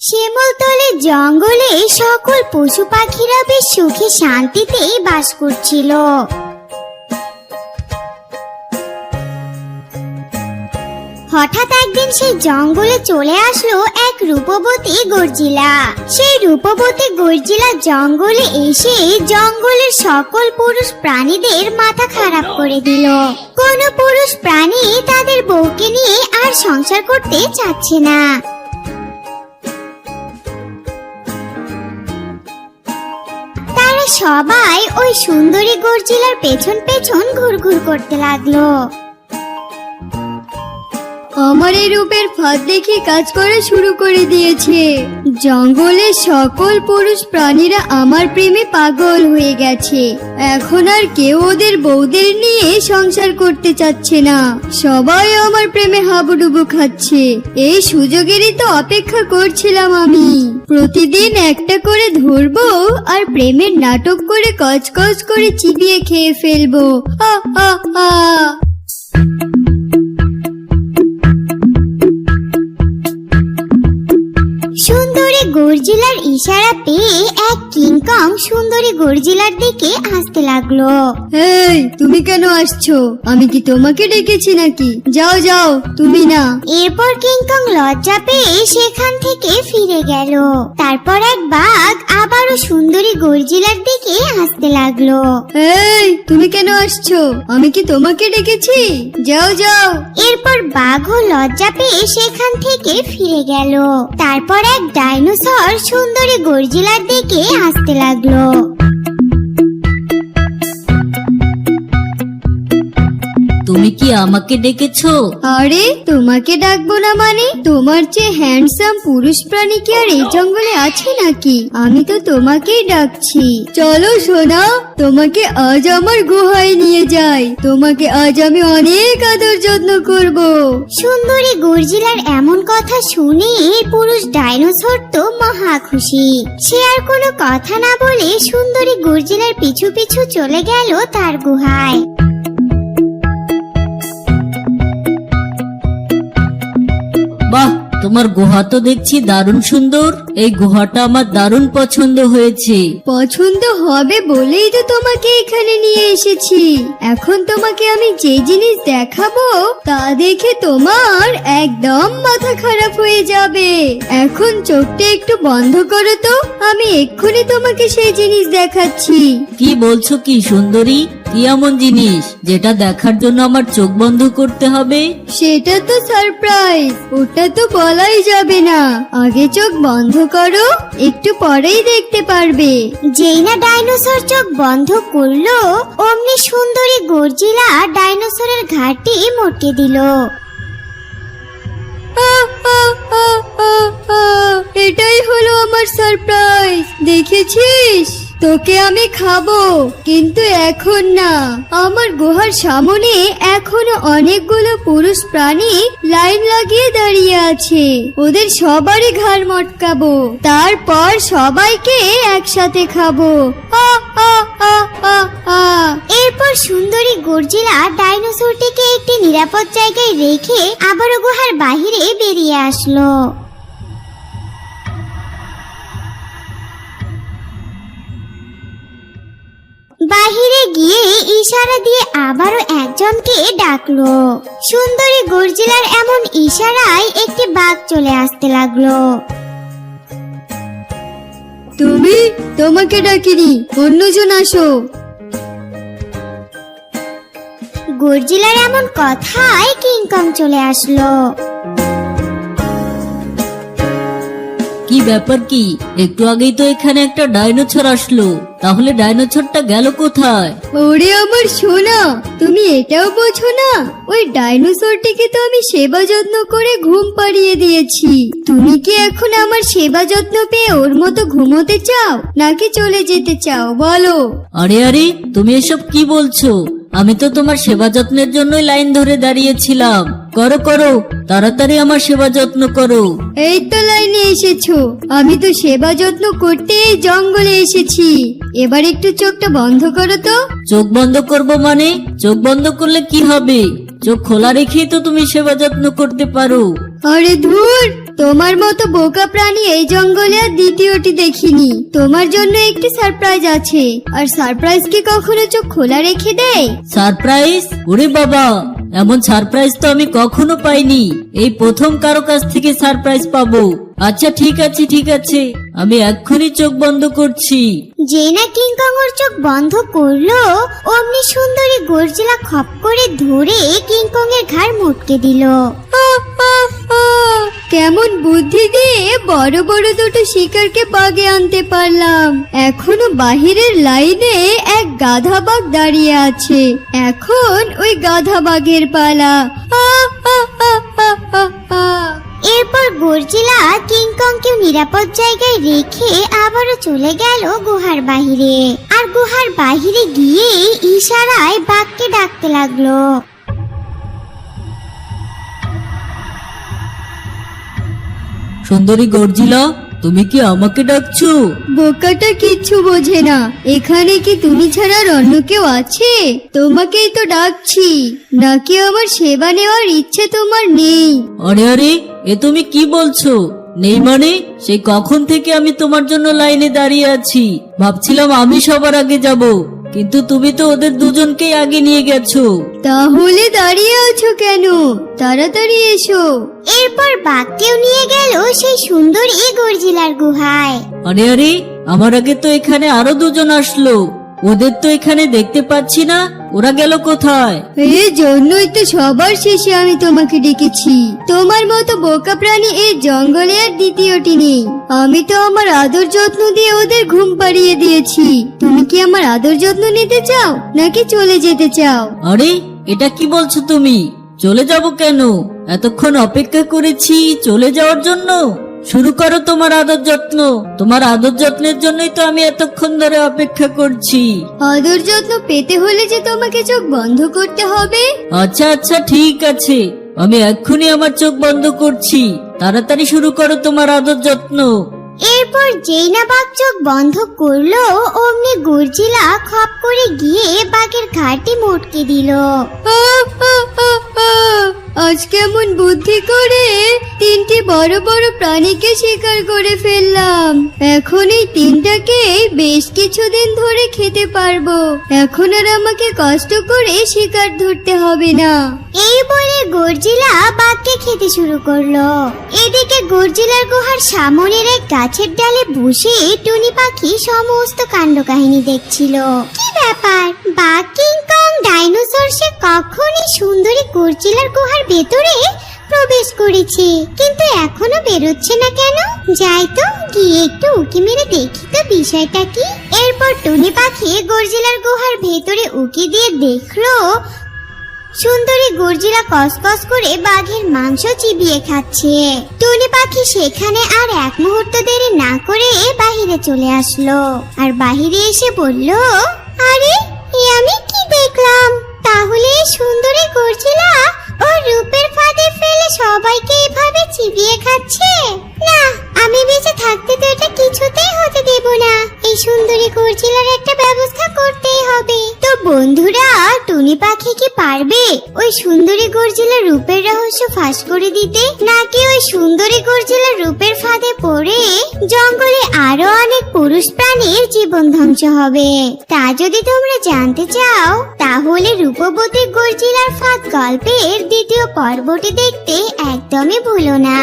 শিমুলতলে জঙ্গলে সকল পশু পাখিরা বেশ সুখে শান্তিতেই বাস করছিল। হঠাৎ একদিন সেই জঙ্গলে চলে আসলো এক রূপবতী গর্জিলা। সেই রূপবতী গর্জিলা জঙ্গলে এসে জঙ্গলের সকল পুরুষ প্রাণীদের মাথা খারাপ করে দিল। কোন পুরুষ প্রাণী তাদের বউকে নিয়ে আর সংসার করতে চাচ্ছে না। সবাই ওই সুন্দরী গর্জিলার পেছন পেছন ঘুরঘুর করতে লাগল। আমার এই রূপের ফাঁদ দেখে কাজ করা শুরু করে দিয়েছে। জঙ্গলের সকল পুরুষ প্রাণীরা আমার প্রেমে পাগল হয়ে গেছে। এখন আর কেউ ওদের বউদের নিয়ে সংসার করতে চাচ্ছে না। সবাই আমার প্রেমে হাবুডুবু খাচ্ছে। এই সুযোগেরই তো অপেক্ষা করছিলাম আমি। প্রতিদিন একটা করে ধরবো আর প্রেমের নাটক করে কচকচ করে চিবিয়ে খেয়ে ফেলব। আ আ আ। গর্জিলার ইশারা পেয়ে এক কিংকং সুন্দরী গর্জিলার দিকে আসতে লাগল। এই তুমি কেন আসছো? আমি কি তোমাকে ডেকেছি নাকি? যাও যাও তুমি না। এরপর কিংকং লজ্জা পেয়ে সেখান থেকে ফিরে গেল। তারপর এক বাঘ আবারও সুন্দরী গর্জিলার দিকে আসতে লাগল। এই তুমি কেন আসছো? আমি কি তোমাকে ডেকেছি? যাও যাও। এরপর বাঘও লজ্জা পেয়ে সেখান থেকে ফিরে গেল। তারপর এক ডাইনোসর সুন্দরী গর্জিলার দিকে আসতে লাগল। কি আমাকে ডেকেছো? আরে তোমাকে ডাকবো না মানে? তোমার চেয়ে হ্যান্ডসাম পুরুষ প্রাণী কি আর এই জঙ্গলে আছে নাকি? আমি তো তোমাকেই ডাকছি। চলো সোনা তোমাকে আজ আমার গুহায় নিয়ে যাই। তোমাকে আজ আমি অনেক আদর যত্ন করব। সুন্দরী গর্জিলার এমন কথা শুনে এই পুরুষ ডাইনোসর তো মহা খুশি। সে আর কোনো কথা না বলে সুন্দরী গর্জিলার পিছু পিছু চলে গেল তার গুহায়। বাহ তোমার গুহা তো দেখছি দারুণ সুন্দর। এই গুহাটা আমার দারুণ পছন্দ হয়েছে। পছন্দ হবে বলেই তো তোমাকে এখানে নিয়ে এসেছি। এখন তোমাকে আমি যে জিনিস দেখাবো তা দেখে তোমার একদম মাথা খারাপ হয়ে যাবে। এখন চোখটা একটু বন্ধ করো তো আমি এক্ষুনি তোমাকে সেই জিনিস দেখাচ্ছি। কি বলছো কি সুন্দরী? কি এমন জিনিস যেটা দেখার জন্য আমার চোখ বন্ধ করতে হবে? সেটা তো সারপ্রাইজ ওটা তো বলাই যাবে না। আগে চোখ বন্ধ করো একটু পরেই দেখতে পারবে। যেই না ডাইনোসর চোখ বন্ধ করল অমনি সুন্দরী গর্জিলা ডাইনোসরের ঘাটে মটকে দিল। এটাই হলো আমার সারপ্রাইজ দেখেছিস? তোকে আমি খাব, কিন্তু এখন না। আমার গুহার সামনে এখনও অনেকগুলো পুরুষ প্রাণী লাইন লাগিয়ে দাঁড়িয়ে আছে। ওদের সবারই ঘাড় মটকাবো। তারপর সবাইকে একসাথে খাব। এরপর সুন্দরী গর্জিলা ডাইনোসরটিকে একটি নিরাপদ জায়গায় রেখে আবারও গুহার বাহিরে বেরিয়ে আসলো। গিয়ে ইশারা দিয়ে আবারও একজনকে ডাকলো। সুন্দরী গর্জিলার এমন ইশারায় একটি বাঘ চলে আসতে লাগল। তুমি? তোমাকে ডাকিনি অন্যজন আসো। গর্জিলার এমন কথায় কিংকং চলে আসলো। ব্যাপার কি? একটু আগেই তো এখানে একটা ডাইনোছর আসলো। তাহলে ডাইনোছরটা গেল কোথায়? ওরে আমার সোনা তুমি এটাও বোঝো না? ওই ডাইনোসরটিকে তো আমি সেবা যত্ন করে ঘুম পাড়িয়ে দিয়েছি। তুমি কি এখন আমার সেবা যত্ন পেয়ে ওর মতো ঘুমোতে চাও নাকি চলে যেতে চাও? বলো। আরে আরে তুমি এসব কি বলছো? আমি তো তোমার সেবা যত্নের জন্যই লাইন ধরে দাঁড়িয়েছিলাম। করো করো তাড়াতাড়ি আমার সেবা যত্ন করো। এই তো লাইনে এসেছ। আমি তো সেবা যত্ন করতে এই জঙ্গলে এসেছি। এবার একটু চোখটা বন্ধ করো তো। চোখ বন্ধ করব মানে? চোখ বন্ধ করলে কি হবে? চোখ খোলা রেখেই তো তুমি সেবা যত্ন করতে পারো। আরে ধুর! তোমার মতো বোকা প্রাণী এই জঙ্গলে আর দ্বিতীয়টি দেখিনি। তোমার জন্য একটি সারপ্রাইজ আছে। আর সারপ্রাইজ কি কখনো চোখ খোলা রেখে দেয়? সারপ্রাইজ ওরে বাবা, এমন সারপ্রাইজ তো আমি কখনো পাইনি। এই প্রথম কারও কাছ থেকে সারপ্রাইজ পাবো। আচ্ছা ঠিক আছে ঠিক আছে। আমি এক্ষুনি চোখ বন্ধ করছি। যে না কিংকং ওর চোখ বন্ধ করল অমনি সুন্দরী গর্জিলা খপ করে ধরে কিংকং এর ঘাড় মুটকে দিল। কেমন বুদ্ধি দিয়ে বড় বড় দুটো শিকারকে বাগে আনতে পারলাম। এখনও বাহিরের লাইনে এক গাধা বাঘ দাঁড়িয়ে আছে। এখন ওই গাধা বাঘের পালা। আহ, আহ, আহ, আহ, আহ, আহ। এরপর গর্জিলা কিংকংকে নিরাপদ জায়গায় রেখে আবারও চলে গেল গুহার বাহিরে। আর গুহার বাহিরে গিয়ে ইশারায় বাঘকে ডাকতে লাগল। সুন্দরী গর্জিলা তুমি কি আমাকে ডাকছো? বোকাটা কিচ্ছু বোঝে না। এখানে কি তুমি ছাড়া আর অন্য কেউ আছে? তোমাকেই তো ডাকছি। নাকি আমার সেবা নেওয়ার ইচ্ছে তোমার নেই? আরে আরে এ তুমি কি বলছো? নেই মানে? সেই কখন থেকে আমি তোমার জন্য লাইনে দাঁড়িয়ে আছি? ভাবছিলাম আমি সবার আগে যাব। কিন্তু তুমি তো ওদের দুজনকেই আগে নিয়ে গেছো। তাহলে দাঁড়িয়ে আছো কেন? তাড়াতাড়ি এসো। এরপর বাঘকেও নিয়ে গেল সেই সুন্দর সুন্দরী গর্জিলার গুহায়। আরে আরে আমার আগে তো এখানে আরও দুজন আসলো। ওদের তো এখানে দেখতে পাচ্ছি না ওরা গেল কোথায়? এই জন্যই তো সবার শেষে আমি তোমাকে ডেকেছি। তোমার মতো বোকা প্রাণী এই জঙ্গলে আর দ্বিতীয়টি নেই। আমি তো আমার আদর যত্ন দিয়ে ওদের ঘুম পাড়িয়ে দিয়েছি। তুমি কি আমার আদর যত্ন নিতে চাও নাকি চলে যেতে চাও? আরে এটা কি বলছো তুমি? চলে যাব কেন? এতক্ষণ অপেক্ষা করেছি চলে যাওয়ার জন্য? শুরু করো তোমার আদর যত্ন। তোমার আদর যত্নের জন্যই তো আমি এতক্ষণ ধরে অপেক্ষা করছি। আদর যত্ন পেতে হলে যে তোমাকে চোখ বন্ধ করতে হবে? আচ্ছা আচ্ছা ঠিক আছে। আমি এক্ষুনি আমার চোখ বন্ধ করছি। তাড়াতাড়ি শুরু করো তোমার আদর যত্ন। এরপর যেই না বাঘ চোখ বন্ধ করল অমনি গর্জিলা খপ করে গিয়ে বাঘের ঘাটে মোটকে দিল। আজ কেমন বুদ্ধি করে তিনটি বড় বড় প্রাণীকে শিকার করে ফেললাম। এখন এই তিনটাকে বেশ কিছুদিন ধরে খেতে পারব। এখন আর আমাকে কষ্ট করে শিকার ধরতে হবে না। এই বলে গর্জিলা বাঘকে খেতে শুরু করল। এদিকে গর্জিলার গুহার সামনের এক গাছের ডালে বসে টুনি পাখি সমস্ত কাণ্ড কাহিনী দেখছিল। কি ব্যাপার? বাঘ কিংকং ডাইনোসর সে কখনই সুন্দরী গর্জিলার গুহার ভেতরে প্রবেশ করেছে। কিন্তু এখনও বেরোচ্ছে না কেন? যাই তো, গিয়ে একটু উকি মেরে দেখি তো বিষয়টা কি। এরপর টুনি পাখি গর্জিলার গুহার ভেতরে উকি দিয়ে দেখল, সুন্দরী গর্জিলা কসকস করে বাঘের মাংস চিবিয়ে খাচ্ছে। টুনি পাখি সেখানে আর এক মুহূর্ত দেরি না করে বাহিরে চলে আসলো। আর বাহিরে এসে বলল, আরে, এ আমি কি দেখলাম? তাহলে সুন্দরী গর্জিলা ও রূপের ফাঁদে ফেলে সবাইকে এভাবে চিবিয়ে খাচ্ছে? না। আমি বেঁচে থাকতে তো এটা কিছুতেই হতে দেব না। এই সুন্দরী গর্জিলার একটা ব্যবস্থা করতেই হবে। তো বন্ধুরা, টুনি পাখি কি পারবে ওই সুন্দরী গর্জিলার রূপের রহস্য ফাঁস করে দিতে? নাকি ওই সুন্দরী গর্জিলার রূপের ফাঁদে পড়ে জঙ্গলে আরও অনেক পুরুষ প্রাণীর জীবন ধ্বংস হবে? তা যদি তোমরা জানতে চাও, তাহলে রূপবতী গর্জিলার ফাঁদ গল্পের দ্বিতীয় পর্বটি দেখতে একদমই ভুলো না।